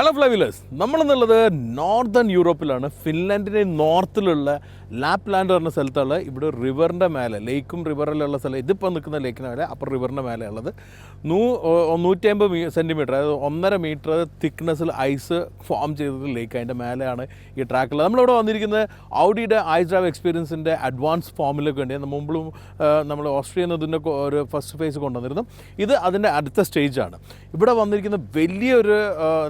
Hello ഫ്ലൈവിലേഴ്സ് നമ്മളെന്നുള്ളത് northern യൂറോപ്പിലാണ് ഫിൻലാൻഡിന്റെ നോർത്തിലുള്ള ലാപ്ലാൻഡ് പറഞ്ഞ സ്ഥലത്താണ് ഇവിടെ റിവറിന്റെ മേലെ ലേക്കും റിവറിലുള്ള സ്ഥലം. ഇതിപ്പോൾ നിൽക്കുന്ന ലേക്കിന് മേലെ അപ്പർ റിവറിന്റെ മേലെ ഉള്ളത് നൂ നൂറ്റി അമ്പത് മീ സെന്റിമീറ്റർ അതായത് ഒന്നര മീറ്റർ തിക്നെസ്സിൽ ഐസ് ഫോം ചെയ്തത് ലേക്ക് അതിന്റെ മേലെയാണ് ഈ ട്രാക്കുള്ളത് നമ്മളിവിടെ വന്നിരിക്കുന്നത് ഔഡിയുടെ ഐസ് ഡ്രൈവ് എക്സ്പീരിയൻസിന്റെ അഡ്വാൻസ് ഫോമിലൊക്കെ ഉണ്ട് മുമ്പും നമ്മൾ ഓസ്ട്രിയ എന്നതിന്റെ ഒരു ഫസ്റ്റ് ഫേസ് കൊണ്ടുവന്നിരുന്നു. ഇത് അതിന്റെ അടുത്ത സ്റ്റേജാണ് ഇവിടെ വന്നിരിക്കുന്ന വലിയൊരു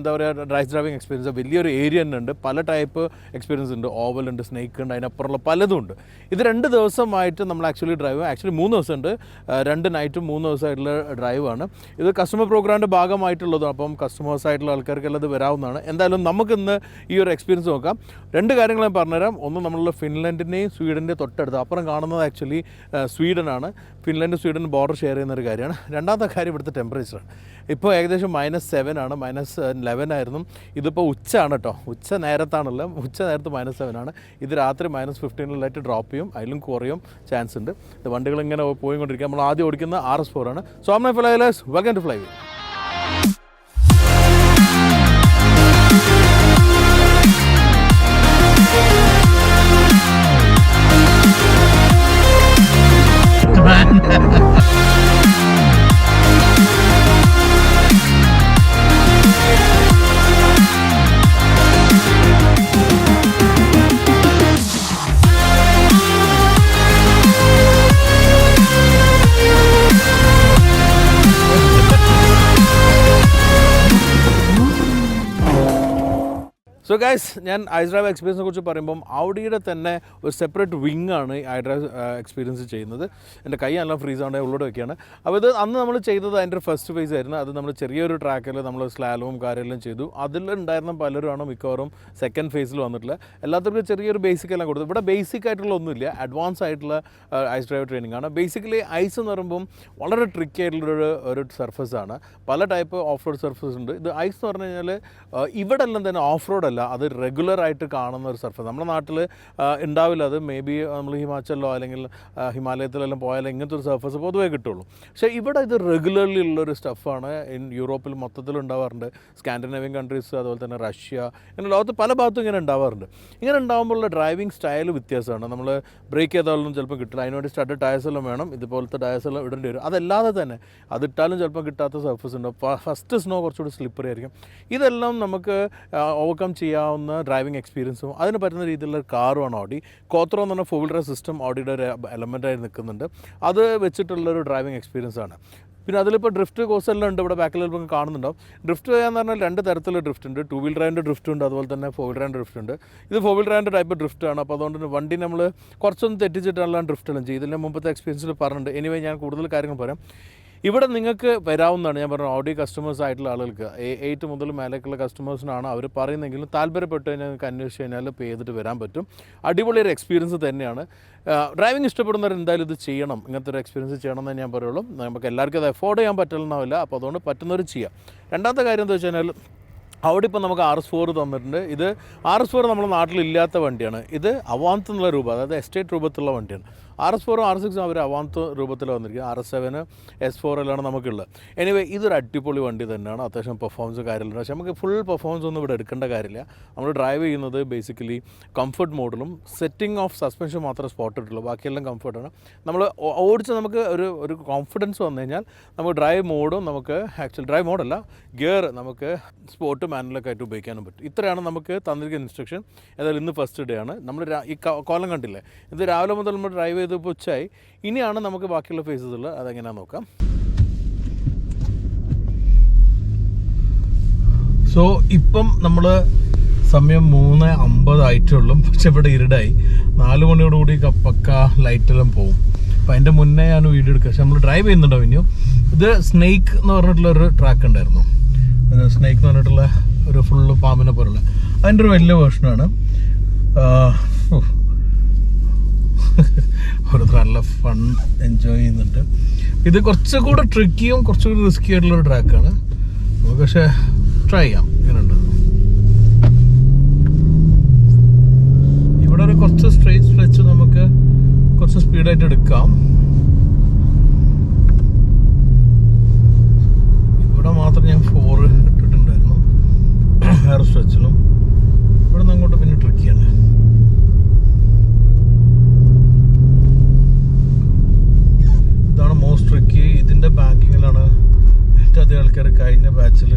എന്താ പറയുക ഡ്രൈവ് ഡ്രൈവിംഗ് എക്സ്പീരിയൻസ് വലിയൊരു ഏരിയ തന്നെ ഉണ്ട് പല ടൈപ്പ് എക്സ്പീരിയൻസ് ഉണ്ട്. ഓവൽ ഉണ്ട് സ്നേക്ക് ഉണ്ട് അതിനപ്പുറമുള്ള പലതും ഉണ്ട്. ഇത് രണ്ട് ദിവസമായിട്ട് നമ്മൾ ആക്ച്വലി ഡ്രൈവ് ആക്ച്വലി മൂന്ന് ദിവസം ഉണ്ട് രണ്ട് നൈറ്റും മൂന്ന് ദിവസമായിട്ടുള്ള ഡ്രൈവാണ് ഇത് കസ്റ്റമർ പ്രോഗ്രാമിന്റെ ഭാഗമായിട്ടുള്ളതും അപ്പം കസ്റ്റമേഴ്സ് ആയിട്ടുള്ള ആൾക്കാർക്കെല്ലാം ഇത് വരാവുന്നതാണ്. എന്തായാലും നമുക്കിന്ന് ഈ ഒരു എക്സ്പീരിയൻസ് നോക്കാം. രണ്ട് കാര്യങ്ങൾ ഞാൻ പറഞ്ഞുതരാം. ഒന്ന് നമ്മളുടെ ഫിൻലൻഡിന്റെയും സ്വീഡന്റെയും തൊട്ടടുത്ത് അപ്പുറം കാണുന്നത് ആക്ച്വലി സ്വീഡനാണ് ഫിൻലൻഡ് സ്വീഡൻ ബോർഡർ ഷെയർ ചെയ്യുന്ന ഒരു കാര്യമാണ്. രണ്ടാമത്തെ കാര്യം ഇവിടുത്തെ ടെമ്പറേച്ചറാണ് ഇപ്പോൾ ഏകദേശം മൈനസ് സെവൻ ആണ്. മൈനസ് ലെവൻ ആയിരുന്നു. ഇതിപ്പോൾ ഉച്ചയാണ് കേട്ടോ ഉച്ച നേരത്താണല്ലോ. ഉച്ച നേരത്ത് മൈനസ് സെവൻ ആണ്. ഇത് രാത്രി മൈനസ് ഫിഫ്റ്റീനിലായിട്ട് ഡ്രോപ്പ് ചെയ്യും. അതിലും കുറയും. ചാൻസ് ഉണ്ട്. ഇത് വണ്ടികൾ ഇങ്ങനെ പോയിക്കൊണ്ടിരിക്കുക. നമ്മൾ ആദ്യം ഓടിക്കുന്ന ആർ എസ് ഫോർ ആണ്. So fly flyers welcome to fly so guys ഞാൻ ഐഡ്രൈവ് എക്സ്പീരിയൻസിനെ കുറിച്ച് പറയുമ്പം ഔഡിയുടെ തന്നെ ഒരു സെപ്പറേറ്റ് വിങ് ആണ് ഈ ഐഡ്രൈവ് എക്സ്പീരിയൻസ് ചെയ്യുന്നത്. എന്റെ കൈ നല്ല ഫ്രീസ് ആണ് ഉള്ളോട് വയ്ക്കുകയാണ് അപ്പോൾ ഇത് അന്ന് നമ്മൾ ചെയ്തത് അതിന്റെ ഫസ്റ്റ് ഫേസ് ആയിരുന്നു. അത് നമ്മൾ ചെറിയൊരു ട്രാക്കിൽ നമ്മൾ സ്ലാലവും കാര്യമെല്ലാം ചെയ്തു. അതിലുണ്ടായിരുന്ന പലരുമാണ് മിക്കവാറും സെക്കൻഡ് ഫേസിൽ വന്നിട്ടുള്ള. എല്ലാത്തവർക്കും ചെറിയൊരു ബേസിക് എല്ലാം കൊടുത്തു. ഇവിടെ ബേസിക് ആയിട്ടുള്ള ഒന്നുമില്ല. അഡ്വാൻസ് ആയിട്ടുള്ള ഐസ് ഡ്രൈവ് ട്രെയിനിങ് ആണ്. ബേസിക്കലി ഐസ് എന്ന് പറയുമ്പം വളരെ ട്രിക്കി ആയിട്ടുള്ളൊരു ഒരു ആണ്. പല ടൈപ്പ് ഓഫ് റോഡ് സർഫസ് ഉണ്ട്. ഇത് ഐസ് എന്ന് പറഞ്ഞു കഴിഞ്ഞാൽ ഇവിടെ എല്ലാം തന്നെ ഓഫ് റോഡ് അല്ല. അത് റെഗുലറായിട്ട് കാണുന്ന ഒരു സർഫസ് നമ്മുടെ നാട്ടിൽ ഉണ്ടാവില്ല. അത് മേ ബി നമ്മൾ ഹിമാചലിലോ അല്ലെങ്കിൽ ഹിമാലയത്തിലെല്ലാം പോയാൽ ഇങ്ങനത്തെ ഒരു സർഫസ് പൊതുവേ കിട്ടുള്ളൂ. പക്ഷേ ഇവിടെ ഇത് റെഗുലർലി ഉള്ളൊരു സ്റ്റഫാണ് ഇൻ യൂറോപ്പിൽ മൊത്തത്തിൽ ഉണ്ടാവാറുണ്ട്. സ്കാൻഡിനേവിയൻ കൺട്രീസ് അതുപോലെ തന്നെ റഷ്യ ഇങ്ങനെ ലോകത്ത് പല ഭാഗത്തും ഇങ്ങനെ ഉണ്ടാവാറുണ്ട്. ഇങ്ങനെ ഉണ്ടാകുമ്പോഴുള്ള ഡ്രൈവിംഗ് സ്റ്റൈൽ വ്യത്യാസമാണ്. നമ്മൾ ബ്രേക്ക് ചെയ്താലൊന്നും ചിലപ്പോൾ കിട്ടില്ല. അതിനുവേണ്ടി സ്റ്റഡ് ടയർസ് എല്ലാം വേണം. ഇതുപോലത്തെ ടയർസ് എല്ലാം ഇടേണ്ടി വരും. അതല്ലാതെ തന്നെ അതിട്ടാലും ചിലപ്പോൾ കിട്ടാത്ത സർഫസ് ഉണ്ട്. ഫസ്റ്റ് സ്നോ കുറച്ചുകൂടി സ്ലിപ്പറി ആയിരിക്കും. ഇതെല്ലാം നമുക്ക് ഓവർകം ചെയ്യാവുന്ന ഡ്രൈവിംഗ് എക്സ്പീരിയൻസും അതിന് പറ്റുന്ന രീതിയിലുള്ള കാറുമാണ് ഓഡി കോത്രോ എന്ന് പറഞ്ഞ ഫോർ വീലർ സിസ്റ്റം ഓഡിയുടെ ഒരു എലമെന്റായി നിൽക്കുന്നുണ്ട്. അത് വെച്ചിട്ടുള്ളൊരു ഡ്രൈവിംഗ് എക്സ്പീരിയൻസ് ആണ്. പിന്നെ അതിലിപ്പോൾ ഡ്രിഫ്റ്റ് കോഴ്സ് എല്ലാം ഉണ്ട് ഇവിടെ ബാക്കിൽ ചിലപ്പോൾ കാണുന്നുണ്ടാവും. ഡ്രിഫ്റ്റ് ചെയ്യാന്ന് പറഞ്ഞാൽ രണ്ട് തരത്തിലുള്ള ഡ്രിഫ്റ്റ് ഉണ്ട്. ടൂ വീൽ ഡ്രൈവിന്റെ ഡ്രിഫ്റ്റ് ഉണ്ട് അതുപോലെ തന്നെ ഫോർ വീൽ ഡ്രൈവിന്റെ ഡ്രിഫ്റ്റ് ഉണ്ട്. ഇത് ഫോർ വീൽ ഡ്രൈവിന്റെ ടൈപ്പ് ഡ്രിഫ്റ്റ് ആണ്. അപ്പോൾ അതുകൊണ്ട് വണ്ടി നമ്മൾ കുറച്ചൊന്ന് തെറ്റിച്ചിട്ടാണ് ഡ്രിഫ്റ്റ് എല്ലാം ചെയ്യുന്നത് ഇതിന്റെ മുമ്പത്തെ എക്സ്പീരിയൻസിൽ പറഞ്ഞിട്ടുണ്ട്. എനിവേ ഞാൻ കൂടുതൽ കാര്യങ്ങൾ പറയാം. ഇവിടെ നിങ്ങൾക്ക് വരാവുന്നതാണ്. ഞാൻ പറഞ്ഞു ഓഡി കസ്റ്റമേഴ്സ് ആയിട്ടുള്ള ആളുകൾക്ക് എയ്റ്റ് മുതൽ മേലേക്കുള്ള കസ്റ്റമേഴ്സിനാണ് അവർ പറയുന്നതെങ്കിലും താല്പര്യപ്പെട്ട് കഴിഞ്ഞാൽ നിങ്ങൾക്ക് അന്വേഷിച്ച് കഴിഞ്ഞാൽ പേ ചെയ്തിട്ട് വരാൻ പറ്റും. അടിപൊളി ഒരു എക്സ്പീരിയൻസ് തന്നെയാണ്. ഡ്രൈവിംഗ് ഇഷ്ടപ്പെടുന്നവർ എന്തായാലും ഇത് ചെയ്യണം. ഇങ്ങനത്തെ ഒരു എക്സ്പീരിയൻസ് ചെയ്യണം എന്ന് ഞാൻ പറയുള്ളൂ. നമുക്ക് എല്ലാവർക്കും അത് എഫോർഡ് ചെയ്യാൻ പറ്റില്ലെന്നാവില്ല അപ്പോൾ അതുകൊണ്ട് പറ്റുന്നവർ ചെയ്യാം. രണ്ടാമത്തെ കാര്യം എന്താ വെച്ച് കഴിഞ്ഞാൽ അവിടെ ഇപ്പോൾ നമുക്ക് ആർ എസ് ഫോർ തന്നിട്ടുണ്ട്. ഇത് ആർ എസ് ഫോർ നമ്മുടെ നാട്ടിലില്ലാത്ത വണ്ടിയാണ്. ഇത് അവാന്ത് എന്നുള്ള രൂപം അതായത് എസ്റ്റേറ്റ് രൂപത്തിലുള്ള വണ്ടിയാണ്. ആർ എസ് ഫോറും ആർ സിക്സും അവർ അവാന്ത് രൂപത്തിൽ വന്നിരിക്കുക ആർ എസ് സെവന് എസ് ഫോറിലാണ് നമുക്കുള്ളത്. എനിവേ ഇതൊരു അടിപൊളി വണ്ടി തന്നെയാണ്. അത്യാവശ്യം പെർഫോമൻസ് കാര്യമില്ല പക്ഷേ നമുക്ക് ഫുൾ പെർഫോമൻസ് ഒന്നും ഇവിടെ എടുക്കേണ്ട കാര്യമില്ല. നമ്മൾ ഡ്രൈവ് ചെയ്യുന്നത് ബേസിക്കലി കംഫർട്ട് മോഡിലും സെറ്റിംഗ് ഓഫ് സസ്പെൻഷൻ മാത്രമേ സ്പോട്ട് ഇട്ടുള്ളൂ. ബാക്കിയെല്ലാം കംഫർട്ടാണ് നമ്മൾ ഓടിച്ച് നമുക്ക് ഒരു ഒരു കോൺഫിഡൻസ് വന്നു കഴിഞ്ഞാൽ നമുക്ക് ഡ്രൈവ് മോഡും നമുക്ക് ആക്ച്വൽ ഡ്രൈവ് മോഡല്ല ഗിയർ നമുക്ക് സ്പോർട്ട് മാനുവലൊക്കെ ആയിട്ട് ഉപയോഗിക്കാനും പറ്റും. ഇത്രയാണ് നമുക്ക് തന്നിരിക്കുന്ന ഇൻസ്ട്രക്ഷൻ ഏതായാലും ഇന്ന് ഫസ്റ്റ് ഡേ ആണ്. നമ്മൾ ഈ കോലം കണ്ടില്ലേ? ഇത് രാവിലെ മുതൽ നമ്മൾ ഡ്രൈവ് ചെയ്ത് ഇപ്പോൾ ഉച്ചയായി. ഇനിയാണ് നമുക്ക് ബാക്കിയുള്ള ഫേസസ് ഉള്ളത്. അതെങ്ങനെയാണെന്ന് നോക്കാം. സോ ഇപ്പം നമ്മൾ സമയം മൂന്ന് അമ്പത് ആയിട്ടുള്ളൂ. പക്ഷെ ഇവിടെ ഇരുടായി. നാല് മണിയോടുകൂടി പക്ക ലൈറ്റെല്ലാം പോകും അപ്പം അതിന്റെ മുന്നേ ഞാൻ വീഡിയോ എടുക്കുക പക്ഷെ നമ്മൾ ഡ്രൈവ് ചെയ്യുന്നുണ്ടോ ഇനിയും ഇത് സ്നേക്ക് എന്ന് പറഞ്ഞിട്ടുള്ള ഒരു ട്രാക്ക് ഉണ്ടായിരുന്നു സ്നേക്ക് എന്ന് പറഞ്ഞിട്ടുള്ള ഒരു ഫുള്ള് പാമ്പിനെ പോലുള്ള. അതിന്റെ ഒരു വലിയ വേർഷനാണ് ഓരോരുത്തർ നല്ല ഫൺ എൻജോയ് ചെയ്യുന്നുണ്ട്. ഇത് കുറച്ചുകൂടെ ട്രിക്കിയും കുറച്ചുകൂടി റിസ്കി ആയിട്ടുള്ള ഒരു ട്രാക്കാണ് നമുക്ക് പക്ഷേ ട്രൈ ചെയ്യാം. ഇങ്ങനെയുണ്ട് ഇവിടെ ഒരു കുറച്ച് സ്ട്രേറ്റ് സ്ട്രെച്ച് നമുക്ക് കുറച്ച് സ്പീഡായിട്ട് എടുക്കാം. ഇവിടെ മാത്രം ഞാൻ ഫോർ ഇട്ടിട്ടുണ്ടായിരുന്നു. കാറ്റ് എന്റെ ബാങ്കിങ്ങിലാണ് ഏറ്റവും അധികം ആൾക്കാർ കഴിഞ്ഞ ബാച്ചിൽ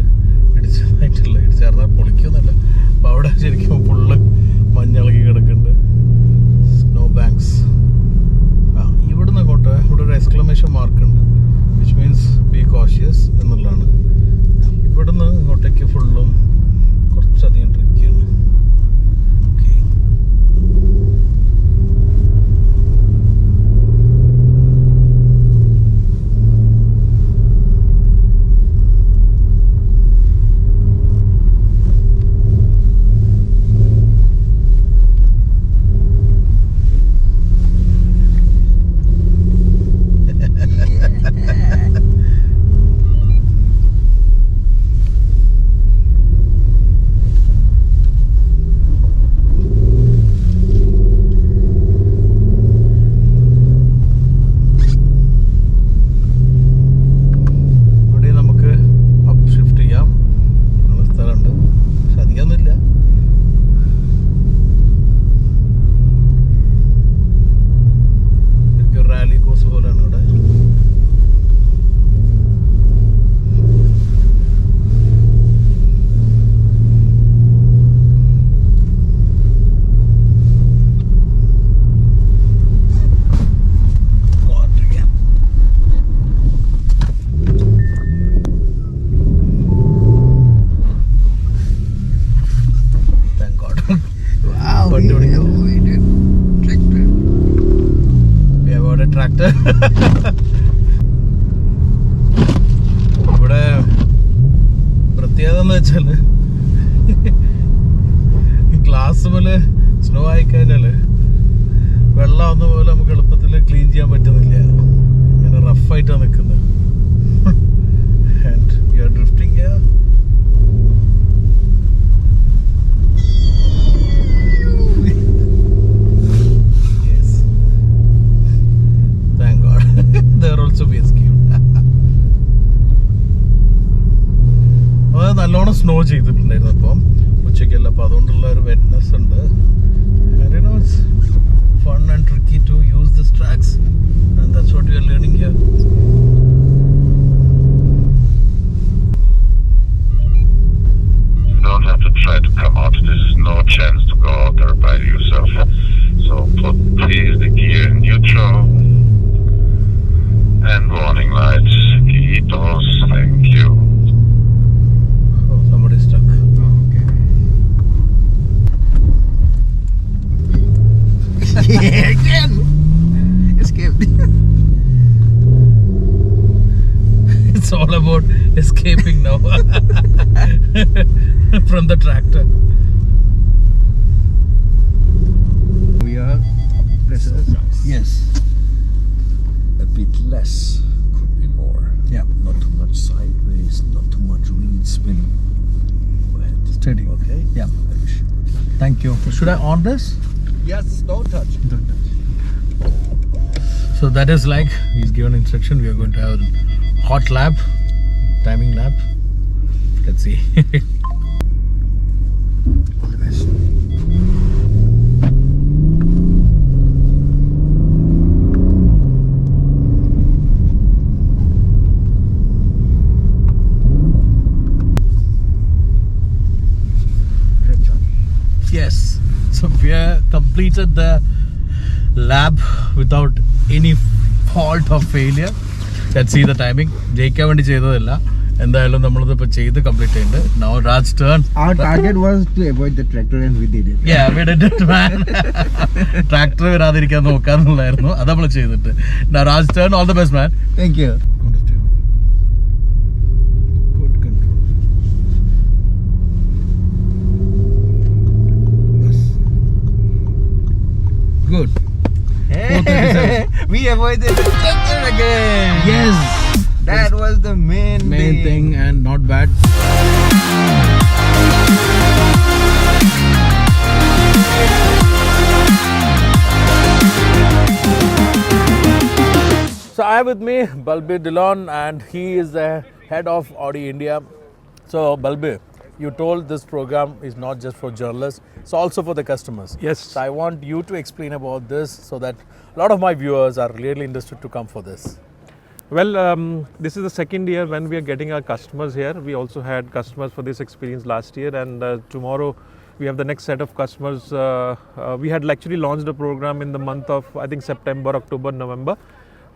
എന്ന് വെച്ചാൽ ഗ്ലാസ് പോലെ സ്നോ ആയിക്കഴിഞ്ഞാൽ വെള്ളം ഒന്നും പോലെ നമുക്ക് എളുപ്പത്തിൽ ക്ലീൻ ചെയ്യാൻ പറ്റുന്നില്ല. ഇങ്ങനെ റഫായിട്ടാണ് നിൽക്കുന്നത് and drifting yes also we escaped. അത് നല്ലോണം സ്നോ ചെയ്തിട്ടുണ്ടായിരുന്നു അപ്പം ഉച്ചയ്ക്കല്ല അപ്പം അതുകൊണ്ടുള്ള ഒരു വെറ്റ്നസ് ഉണ്ട് fun and tricky to use this tracks that's what you are learning here don't have to try to come out. This is no chance to go out there by yourself. So put please the gear in from the tractor. we are pressure. Yes. a bit less could be more. Yeah. Not too much sideways, not too much reed spin. Go. Steady. Okay? Yeah. I wish you good luck. Thank you. Should I on this? Yes, don't touch. Don't touch. So that is like he's given instruction. We are going to have a hot lap, timing lap. Let's see. completed the lab without any fault or failure. Let's see the timing. ജയിക്കാൻ വേണ്ടി ചെയ്തതല്ല എന്തായാലും നമ്മളിത് ഇപ്പോൾ ചെയ്ത് complete ചെയ്യുന്നുണ്ട് Now Raj turn Our target was to avoid the tractor and we did it. Yeah, we did it, man. Tractor വരാതിരിക്കാൻ നോക്കാന്നുള്ളായിരുന്നു അത് നമ്മൾ ചെയ്തിട്ട് Raj turn all the best man Thank you. Good. Hey, we avoided the tractor again. Yes. That was the main Main thing and not bad. So I have with me Balbir Dillon and he is the head of Audi India. So Balbir, you told this program is not just for journalists, it's also for the customers. Yes. So I want you to explain about this so that a lot of my viewers are really interested to come for this. Well, um, this is the second year when we are getting our customers here. We also had customers for this experience last year, and uh, tomorrow we have the next set of customers. Uh, uh, we had actually launched a program in the month of I think September, October, November.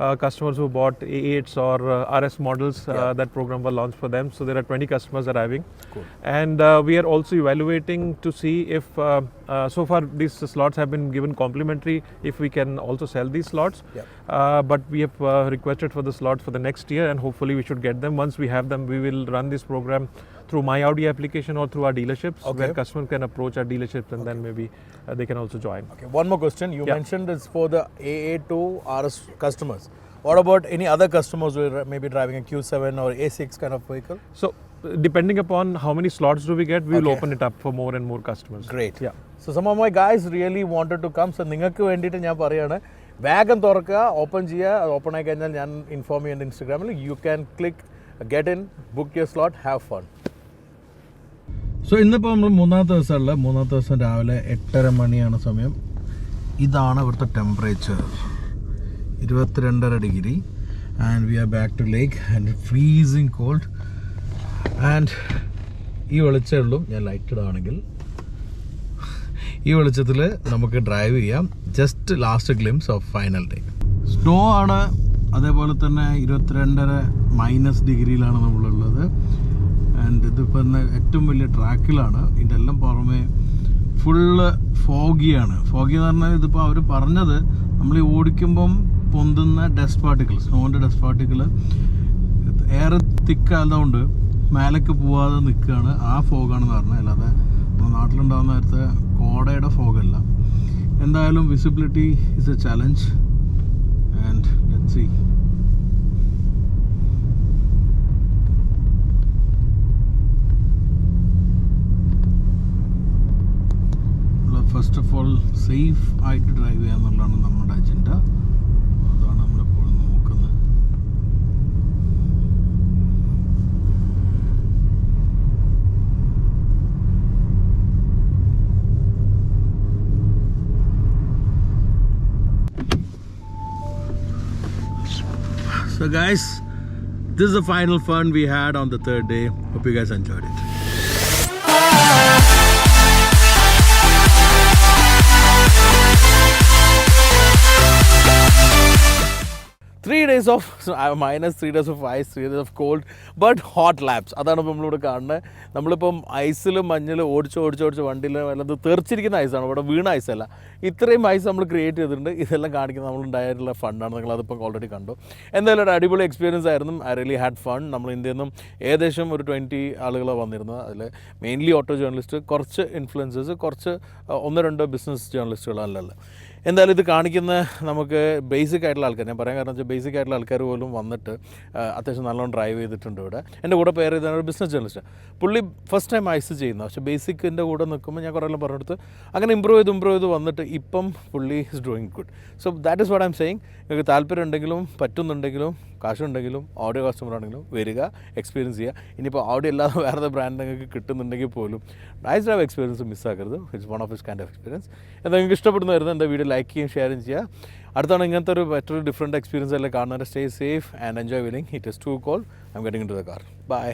Uh, customers who bought A8s or uh, RS models, uh, Yeah. that program was launched for them. So there are 20 customers arriving, Cool. and uh, we are also evaluating to see if uh, so far these slots have been given complimentary. If we can also sell these slots, Yeah. but we have uh, requested for the slots for the next year, and hopefully we should get them. Once we have them, we will run this program through my Audi application or through our dealerships, Okay. where customers can approach our dealerships, and then maybe uh, they can also join. Okay, one more question. You Yeah. mentioned it's for the AA to RS customers. What about any other customers who are maybe driving a Q7 or A6 kind of vehicle? So, uh, depending upon how many slots do we get, we will Okay. open it up for more and more customers. Great. Yeah. So some of my guys really wanted to come. So നിങ്ങൾക്ക് വേണ്ടിയിട്ട് ഞാൻ പറയാണ് വേഗം തുറക്കുക open ചെയ്യുക open ആയി കഴിഞ്ഞാൽ ഞാൻ ഇൻഫോം ചെയ്യുന്നുണ്ട് ഇൻസ്റ്റാഗ്രാമിൽ you can click get in book your slot have fun So ഇന്നിപ്പോൾ നമ്മൾ മൂന്നാമത്തെ ദിവസമുള്ള മൂന്നാമത്തെ ദിവസം രാവിലെ എട്ടര മണിയാണ് സമയം. ഇതാണ് ഇവിടുത്തെ ടെമ്പറേച്ചർ ഇരുപത്തിരണ്ടര degree. And we are back to lake and freezing cold and ഈ വെളിച്ചേ ഉള്ളൂ. ഞാൻ ലൈറ്റഡ് ആണെങ്കിൽ ഈ വെളിച്ചത്തിൽ നമുക്ക് ഡ്രൈവ് ചെയ്യാം. Just last glimpse of final day snow ആണ്. അതേപോലെ തന്നെ ഇരുപത്തിരണ്ടര മൈനസ് ഡിഗ്രിയിലാണ് നമ്മളുള്ളത്. ആൻഡ് ഇതിപ്പോൾ തന്നെ ഏറ്റവും വലിയ ട്രാക്കിലാണ്. ഇതിന്റെ എല്ലാം പുറമെ ഫുള്ള് ഫോഗിയാണ് ഫോഗി എന്ന് പറഞ്ഞാൽ ഇതിപ്പോൾ അവർ പറഞ്ഞത് നമ്മൾ ഈ ഓടിക്കുമ്പം പൊന്തുന്ന ഡസ്റ്റ് പാർട്ടിക്കിൾ സ്നോന്റെ ഡസ്റ്റ് പാർട്ടിക്കിൾ ഏറെ തിക്കായതുകൊണ്ട് മേലേക്ക് പോവാതെ നിൽക്കുകയാണ്. ആ ഫോഗാണെന്ന് പറഞ്ഞത്. അല്ലാതെ നമ്മുടെ നാട്ടിലുണ്ടാകുന്ന നേരത്തെ കോടയുടെ ഫോഗല്ല. എന്തായാലും visibility is a challenge and let see safe ആയിട്ട് ഡ്രൈവ് ചെയ്യുക എന്നുള്ളതാണ് നമ്മുടെ അജണ്ട അതാണ് നമ്മളെപ്പോഴും നോക്കുന്നത് So guys, this is the final fun we had on the third day. Hope you guys enjoyed it. Three days of minus three days of ice three days of cold but hot labs അതാണ് ഇപ്പോൾ നമ്മളിവിടെ കാണുന്നത് നമ്മളിപ്പം ഐസിലും മഞ്ഞിലും ഓടിച്ച് ഓടിച്ച് ഓടിച്ച് വണ്ടിയിൽ വല്ലത് തെറിച്ചിരിക്കുന്ന ഐസാണ് ഇവിടെ വീണ ഐസല്ല ഇത്രയും ഐസ് നമ്മൾ ക്രിയേറ്റ് ചെയ്തിട്ടുണ്ട്. ഇതെല്ലാം കാണിക്കുന്നത് നമ്മളുണ്ടായിട്ടുള്ള ഫണ്ടാണ് നിങ്ങൾ അതിപ്പം ഓൾറെഡി കണ്ടു. എന്തായാലും ഒരു അടിപൊളി എക്സ്പീരിയൻസ് ആയിരുന്നു. ഐ റിയലി ഹാഡ് ഫൺ നമ്മൾ ഇന്ത്യയിൽ നിന്നും ഏകദേശം ഒരു ട്വന്റി ആളുകൾ വന്നിരുന്നത്. അതിൽ മെയിൻലി ഓട്ടോ ജേർണലിസ്റ്റ് കുറച്ച് ഇൻഫ്ലുവൻസേഴ്സ് കുറച്ച് ഒന്ന് രണ്ട് ബിസിനസ് ജേർണലിസ്റ്റുകളല്ലല്ലോ എന്തായാലും ഇത് കാണിക്കുന്ന നമുക്ക് ബേസിക് ആയിട്ടുള്ള ആൾക്കാർ ഞാൻ പറയാൻ കാരണം വെച്ചാൽ ബേസിക് ആയിട്ടുള്ള ആൾക്കാർ പോലും വന്നിട്ട് അത്യാവശ്യം നല്ലോണം ഡ്രൈവ് ചെയ്തിട്ടുണ്ട് ഇവിടെ. എന്റെ കൂടെ പേര് ചെയ്താണ് ഒരു ബിസിനസ് ജേർണലിസ്റ്റ് പുള്ളി ഫസ്റ്റ് ടൈം ഐസ് ചെയ്യുന്നത് പക്ഷേ ബേസിക്കിന്റെ കൂടെ നിൽക്കുമ്പോൾ ഞാൻ കുറേ എല്ലാം പറഞ്ഞെടുത്ത് അങ്ങനെ ഇമ്പ്രൂവ് ചെയ്ത് ഇമ്പ്രൂവ് ചെയ്ത് വന്നിട്ട് ഇപ്പം പുള്ളി is doing good so that is what I'm saying നിങ്ങൾക്ക് താല്പര്യം ഉണ്ടെങ്കിലും പറ്റുന്നുണ്ടെങ്കിലും കാശുണ്ടെങ്കിലും ഓഡിയോ കസ്റ്റമർ ആണെങ്കിലും വരിക എക്സ്പീരിയൻസ് ചെയ്യുക. ഇനിയിപ്പോൾ ഓഡിയോ അല്ലാതെ വേറെ ബ്രാൻഡ് നിങ്ങൾക്ക് കിട്ടുന്നുണ്ടെങ്കിൽ പോലും nice drive experience മിസ്സാക്കരുത് it's one of is kind of experience എന്താ നിങ്ങൾക്ക് ഇഷ്ടപ്പെടുന്നതായിരുന്നു എന്റെ വീഡിയോ ലൈക്ക് ചെയ്യും ഷെയറും ചെയ്യുക അടുത്താണ് ഇങ്ങനത്തെ ഒരു മറ്റൊരു ഡിഫറെന്റ് എക്സ്പീരിയൻസ് എല്ലാം കാണുന്നത് stay safe and enjoy willing it is to call I am getting to the car bye